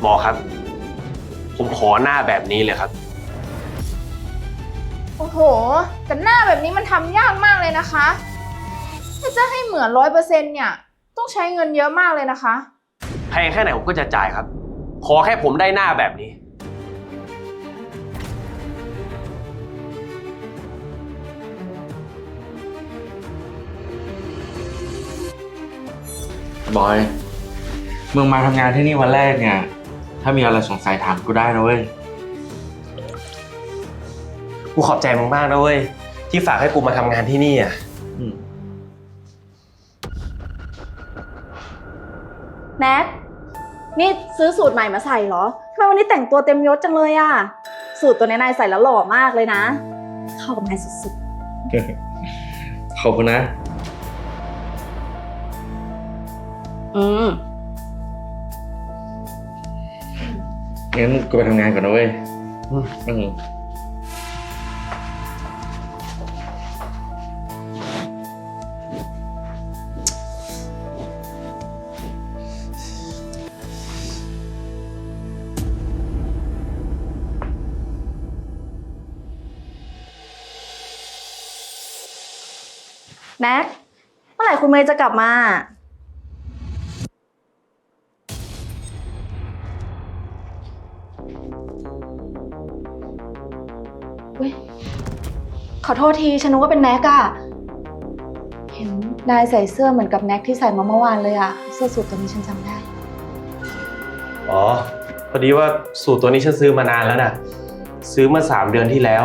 หมอครับ ผมขอหน้าแบบนี้เลยครับ โอ้โห แต่หน้าแบบนี้มันทำยากมากเลยนะคะถ้าจะให้เหมือนร้อยเปอร์เซ็นต์เนี่ย ต้องใช้เงินเยอะมากเลยนะคะ แพงแค่ไหนผมก็จะจ่ายครับ ขอแค่ผมได้หน้าแบบนี้ บอย มึงมาทำงานที่นี่วันแรกเนี่ย ถ้ามีอะไรสงสัยถามกูได้นะเว้ย กูขอบใจมึงมากนะเว้ย ที่ฝากให้กูมาทำงานที่นี่อะ อืม แน็กนี่ซื้อสูตรใหม่มาใส่เหรอทำไมวันนี้แต่งตัวเต็มยศจังเลยอะสูตรตัวนี้นายใส่แล้วหล่อมากเลยนะ เข้ากับนายสุดขอบคุณนะ ๆ อืม งั้นกูไปทำงานก่อนนะเว้ยอืมอืมแน็กเมื่อไหร่คุณเมย์จะกลับมา ขอโทษที ฉันนึกว่าเป็นแน็กอะเห็นนายใส่เสื้อเหมือนกับแน็กที่ใส่มาเมื่อวานเลยอะเสื้อสูทตัวนี้ฉันจำได้ อ๋อ พอดีว่าสูตรตัวนี้ฉันซื้อมานานแล้วนะซื้อมาสามเดือนที่แล้ว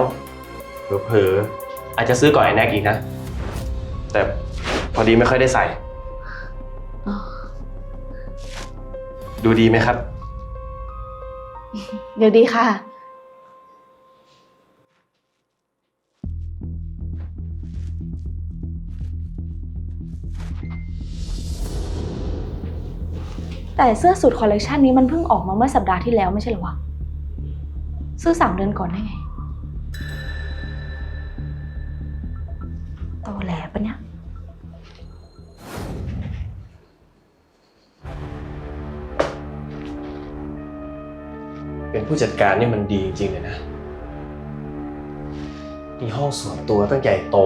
เผลอๆ อาจจะซื้อก่อนไอ้แน็กอีกนะ แต่พอดีไม่ค่อยได้ใส่ อ๋อ ดูดีไหมครับ เดี๋ยวดีค่ะ แต่เสื้อสูทคอลเลกชันนี้มันเพิ่งออกมาเมื่อสัปดาห์ที่แล้วไม่ใช่เหรอวะ ซื้อสามเดือนก่อนได้ไงโตแหลปะเนี่ย เป็นผู้จัดการนี่มันดีจริงๆเลยนะ มีห้องส่วนตัวตั้งใหญ่โต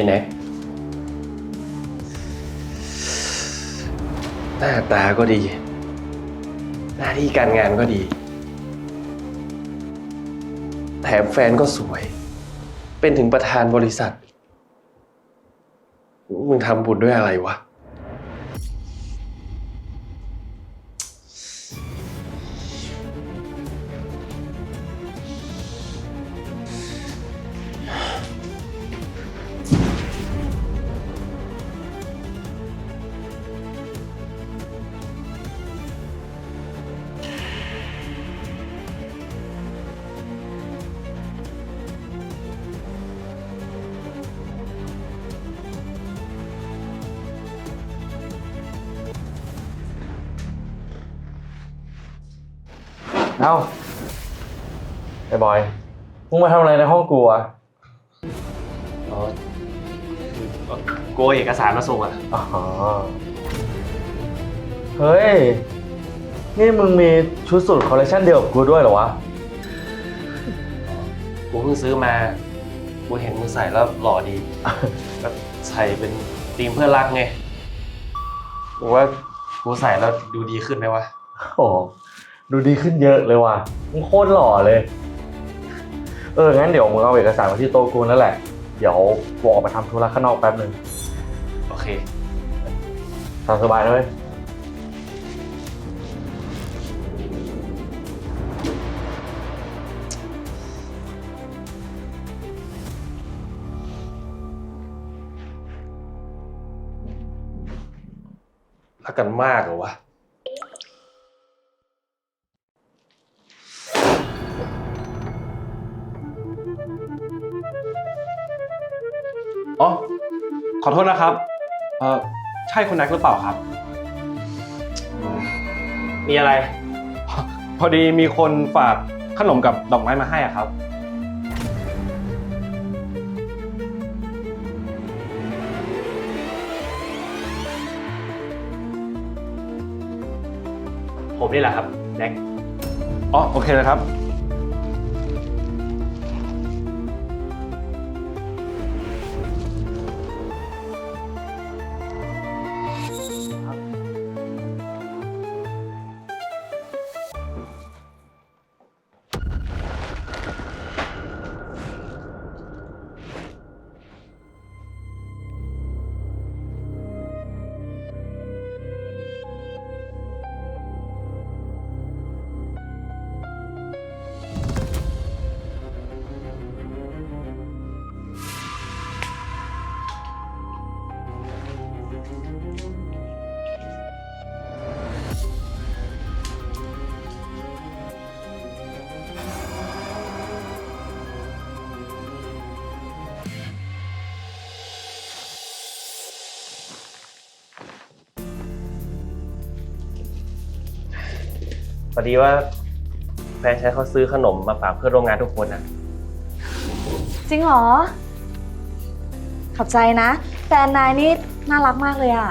อ้แน็กหน้าตาก็ดี หน้าที่การงานก็ดี แถมแฟนก็สวย เป็นถึงประธานบริษัท มึงทำบุญด้วยอะไรวะ เอ้าไอ้บอยมึงมาทำอะไรในห้องกูอะอ๋อโกยเอกสารมาส่งอะ อ๋อ เฮ้ย นี่มึงมีชุดสูทคอลเลคชันเดียวกับกูด้วยเหรอวะ กูเพิ่งซื้อมา กูเห็นมึงใส่แล้วหล่อดีแบบใส่เป็นธีมเพื่อนรักไงกูว่ากูใส่แล้วดูดีขึ้นไหมวะ โอ้โห ดูดีขึ้นเยอะเลยว่ะมึงโคตรหล่อเลย เออ งั้นเดี๋ยวมึงเอาเอกสารมาที่โต๊ะกูนั่นแหละ เดี๋ยวกูออกไปทำธุระข้างนอกแป๊บนึงโอเคตามสบายนะเลยรักกันมากเหรอวะ ขอโทษนะครับ เอ่อใช่คนแน็กหรือเปล่าครับ มีอะไร พอดีมีคนฝากขนมกับดอกไม้มาให้อะครับ ผมนี่แหละครับแจ็คอ๋อโอเคเลยครับ อดีว่าแฟนฉันเขาซื้อขนมมาฝากเพื่อนร่วมงานทุกคนนะจริงเหรอ ขอบใจนะ แฟนนายนี่น่ารักมากเลยอะ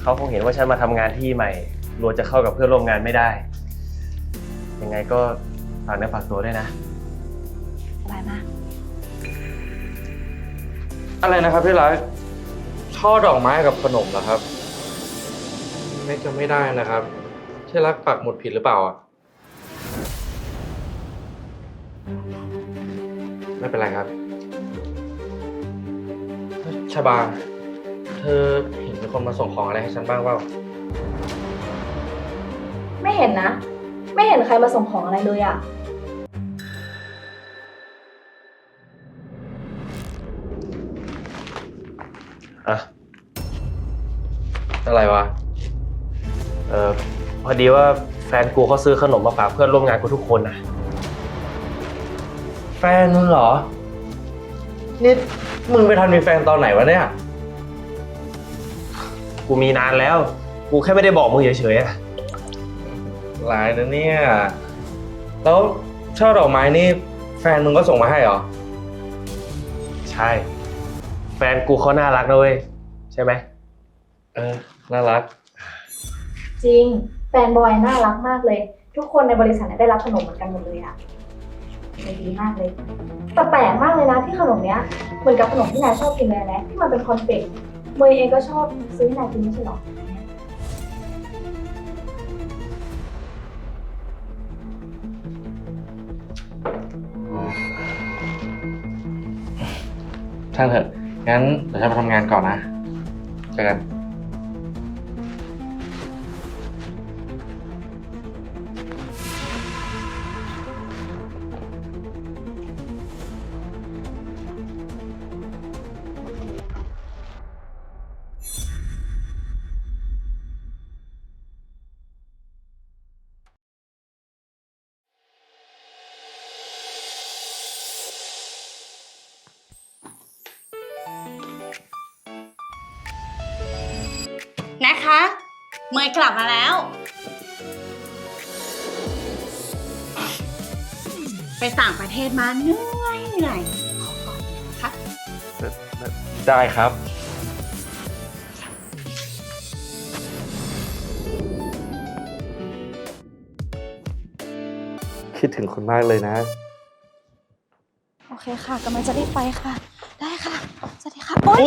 เขาคงเห็นว่าฉันมาทำงานที่ใหม่กลัวจะเข้ากับเพื่อนร่วมงานไม่ได้ ยังไงก็ฝากเนื้อฝากตัวด้วยนะอะไรมาก อะไรนะครับที่รักช่อดอกไม้กับขนมเหรอครับ ไม่จะไม่ได้นะครับ ที่รักปักหมุดผิดหรือเปล่าอะ ไม่เป็นไรครับชบา เธอเห็นมีคนมาส่งของอะไรให้ฉันบ้างเปล่า ไม่เห็นนะ ไม่เห็นใครมาส่งของอะไรเลยอะอะอะไรวะ เออ พอดีว่าแฟนกูเขาซื้อขนมมาฝากเพื่อนร่วมงานกูทุกคนนะแฟนมึงเหรอ นี่มึงไปทันมีแฟนตอนไหนวะเนี่ย กูมีนานแล้ว กูแค่ไม่ได้บอกมึงเฉยๆอะหลายนะเนี่ย แล้วช่อดอกไม้นี่แฟนมึงก็ส่งมาให้เหรอ ใช่ แฟนกูเขาน่ารักนะเว้ยใช่ไหม เออ น่ารัก จริง แฟนบอยน่ารักมากเลย ทุกคนในบริษัทเนี่ยได้รับขนมเหมือนกันหมดเลยอะดีมากเลยแต่แปลกมากเลยนะที่ขนมเนี้ยเหมือนกับขนมที่นายชอบกินเลยนะที่มันเป็นคอนเฟกต์เมย์เองก็ชอบซื้อให้นายกินไม่ใช่หรอช่างเถอะ งั้นเดี๋ยวฉันไปทำงานก่อนนะ เจอกัน นะคะ เมยกลับมาแล้ว ไปต่างประเทศมาเหนื่อยเหนื่อยขอก่อนนะคะได้ครับ คิดถึงคุณมากเลยนะ โอเคค่ะกำลังจะรีบไปค่ะ ได้ค่ะ สวัสดีค่ะ โอ๊ย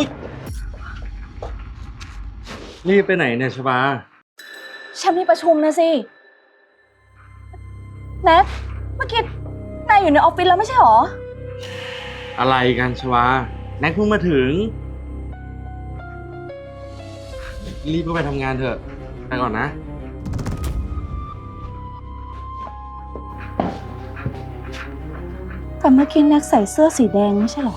รีบไปไหนเนี่ยชบา ฉันมีประชุมนะสิแนทเมื่อกี้นายอยู่ในออฟฟิศแล้วไม่ใช่หรอ อะไรกันชวา แน็กเพิ่งมาถึง รีบก็ไปทำงานเถอะ ไปก่อนนะ แต่เมื่อกี้แน็กใส่เสื้อสีแดงไม่ใช่หรอ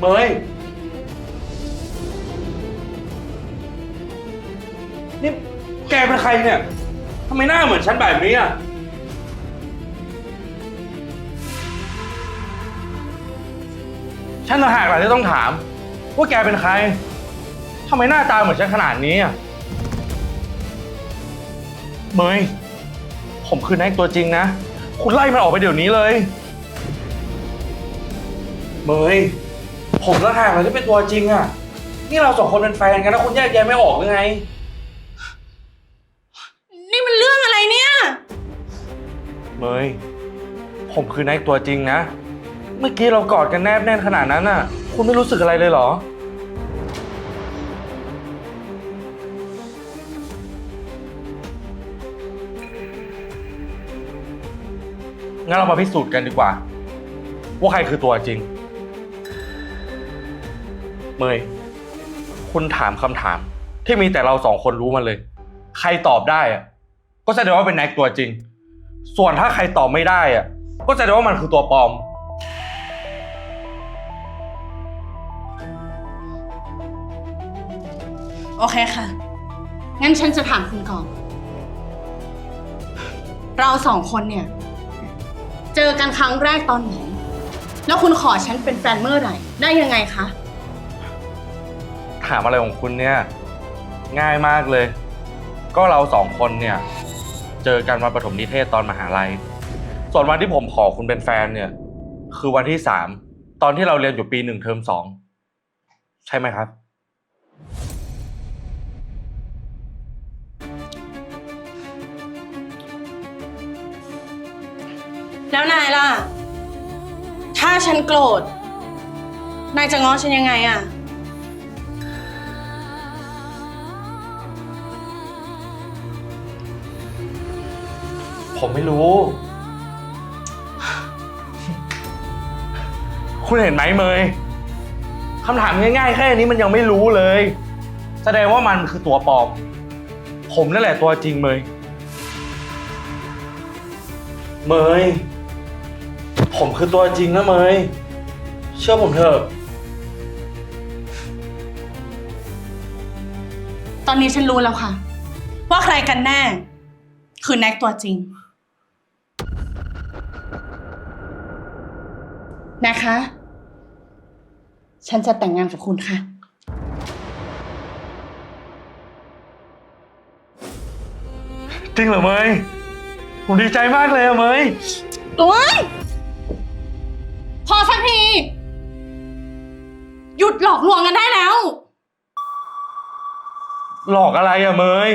เมยนี่แกเป็นใครเนี่ยทำไมหน้าเหมือนฉันแบบนี้อะ ฉันต่างหากแหละที่ต้องถาม ว่าแกเป็นใครทำไมหน้าตาเหมือนฉันขนาดนี้อะ เมย ผมคือน็กตัวจริงนะ คุณไล่มันออกไปเดี๋ยวนี้เลย เมย ผมต่างหากแหละที่เป็นตัวจริงอะ นี่เราสองคนเป็นแฟนกันนะคุณแยกแยะไม่ออกหรือไง นี่มันเรื่องอะไรเนี่ย เมยผมคือแน็กตัวจริงนะ เมื่อกี้เรากอดกันแนบแน่นขนาดนั้นน่ะ คุณไม่รู้สึกอะไรเลยเหรอ งั้นเรามาพิสูจน์กันดีกว่า ว่าใครคือตัวจริง เมยคุณถามคำถาม ที่มีแต่เราสองคนรู้มันเลย ใครตอบได้อะก็แสดงว่าเป็นน็กตัวจริง ส่วนถ้าใครตอบไม่ได้อะก็แสดงว่ามันคือตัวปลอม โอเคค่ะ งั้นฉันจะถามคุณก่อน เราสองคนเนี่ย เจอกันครั้งแรกตอนไหน แล้วคุณขอฉันเป็นแฟนเมื่อไหร่ ได้ยังไงคะ ถามอะไรของคุณเนี่ย ง่ายมากเลย ก็เราสองคนเนี่ย เจอกันวันประถมนิเทศตอนมหาลัย ส่วนวันที่ผมขอคุณเป็นแฟนเนี่ย คือวันที่สามตอนที่เราเรียนอยู่ปีหนึ่งเทอมสองใช่ไหมครับ แล้วนายล่ะ ถ้าฉันโกรธ นายจะง้อฉันยังไงอะ ผมไม่รู้ คุณเห็นไหมเมยคำถามง่ายๆ แค่นี้มันยังไม่รู้เลย แสดงว่ามันคือตัวปลอม ผมนั่นแหละตัวจริงเมย เมย ผมคือตัวจริงนะเมย เชื่อผมเถอะ ตอนนี้ฉันรู้แล้วค่ะ ว่าใครกันแน่ คือแน็กตัวจริง นะคะ ฉันจะแต่งงานกับคุณค่ะ จริงเหรอเมยผมดีใจมากเลยอะเมยโอ๊ยพอสักที หยุดหลอกลวงกันได้แล้ว หลอกอะไรอะเมย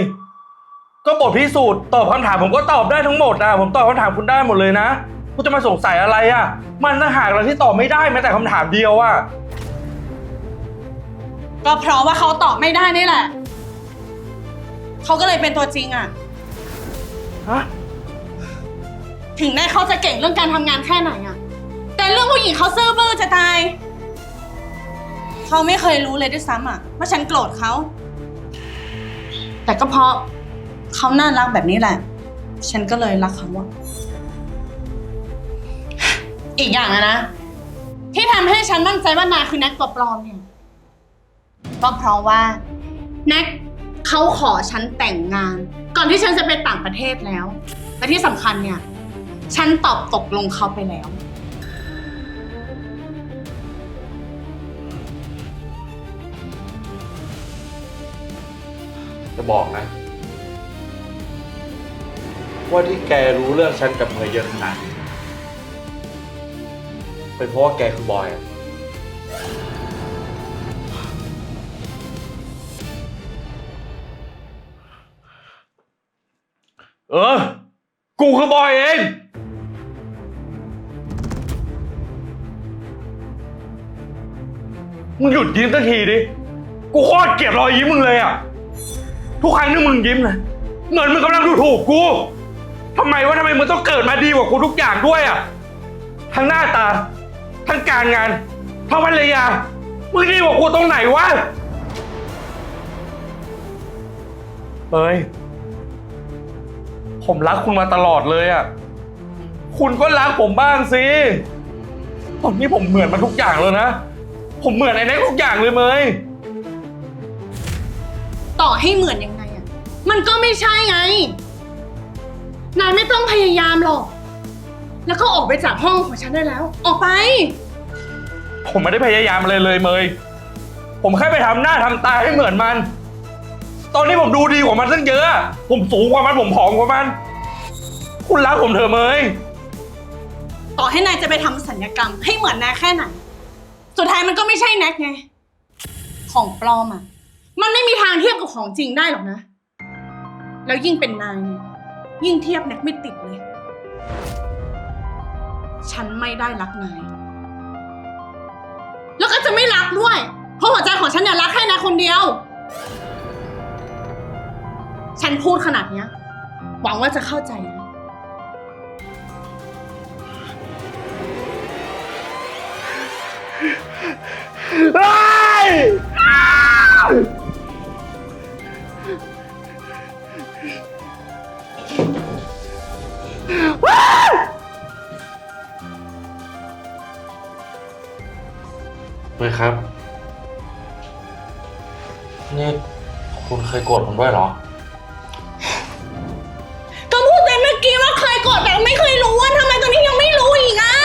ก็บทพิสูจน์ตอบคำถามผมก็ตอบได้ทั้งหมดอะผมตอบคำถามคุณได้หมดเลยนะ คุณจะมาสงสัยอะไรอะมันต่างหากเราที่ตอบไม่ได้แม้แต่คำถามเดียวอะก็เพราะว่าเขาตอบไม่ได้นี่แหละ เขาก็เลยเป็นตัวจริงอะฮะ ถึงแม้เขาจะเก่งเรื่องการทำงานแค่ไหนอะแต่เรื่องผู้หญิงเขาซื่อบื้อจะตาย เขาไม่เคยรู้เลยด้วยซ้ำอะว่าฉันโกรธเขา แต่ก็เพราะเขาน่ารักแบบนี้แหละ ฉันก็เลยรักเขาอะ อีกอย่างนะนะ ที่ทำให้ฉันมั่นใจว่านายคือแน็กตัวปลอมเนี่ย ก็เพราะว่าแน็กเขาขอฉันแต่งงาน ก่อนที่ฉันจะไปต่างประเทศแล้ว และที่สำคัญเนี่ย ฉันตอบตกลงเขาไปแล้ว จะบอกนะ ว่าที่แกรู้เรื่องฉันกับเมย์เยอะขนาดนี้ เป็นเพราะว่าแกคือบอยอะเออ กูคือบอยเอง มึงหยุดยิ้มสักทีดิ กูโคตรเกลียดรอยยิ้มมึงเลยอะทุกครั้งที่มึงยิ้มนะเหมือนมึงกำลังดูถูกกู ทำไมวะทำไมมึงต้องเกิดมาดีกว่ากูทุกอย่างด้วยอะทั้งหน้าตา ทั้งการงานทั้งภรรยา มึงดีกว่ากูตรงไหนวะเฮ้ย ผมรักคุณมาตลอดเลยอะ คุณก็รักผมบ้างสิ ตอนนี้ผมเหมือนมันทุกอย่างเลยนะ ผมเหมือนไอ้แน็กทุกอย่างเลยเมยต่อให้เหมือนยังไงอะมันก็ไม่ใช่ไง นายไม่ต้องพยายามหรอก แล้วก็ออกไปจากห้องของฉันได้แล้ว ออกไป ผมไม่ได้พยายามอะไรเลยเมย ผมแค่ไปทำหน้าทำตาให้เหมือนมัน ตอนนี้ผมดูดีกว่ามันตั้งเยอะ ผมสูงกว่ามันผมผอมกว่ามัน คุณรักผมเถอะเมย ต่อให้นายจะไปทำสัญญกรรม ให้เหมือนแน็กแค่ไหน สุดท้ายมันก็ไม่ใช่แน็กไง ของปลอมอะ มันไม่มีทางเทียบกับของจริงได้หรอกนะ แล้วยิ่งเป็นนายเนี่ยยิ่งเทียบแน็กไม่ติดเลย ฉันไม่ได้รักนาย แล้วก็จะไม่รักด้วย เพราะหัวใจของฉันเนี่ยรักแค่นายคนเดียว ฉันพูดขนาดเนี้ย หวังว่าจะเข้าใจนะเมย ครับ นี่คุณเคยโกรธผมด้วยเหรอ ก็พูดไปเมื่อกี้ว่าเคยกดแต่ไม่เคยรู้ว่าทำไมตอนนี้ยังไม่รู้อีกอะ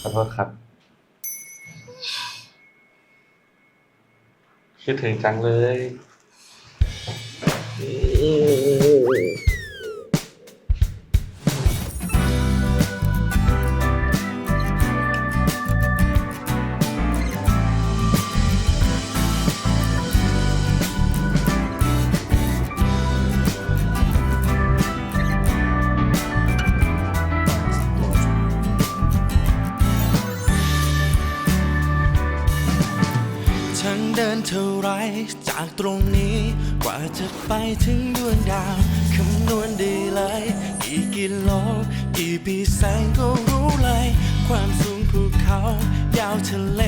ขอโทษครับ คิดถึงจังเลย จากตรงนี้ กว่าจะไปถึงดวงดาว คำนวณได้เลยกี่กิโลกี่ปีแสงก็รู้เลย ความสูงภูเขา ยาวทะเล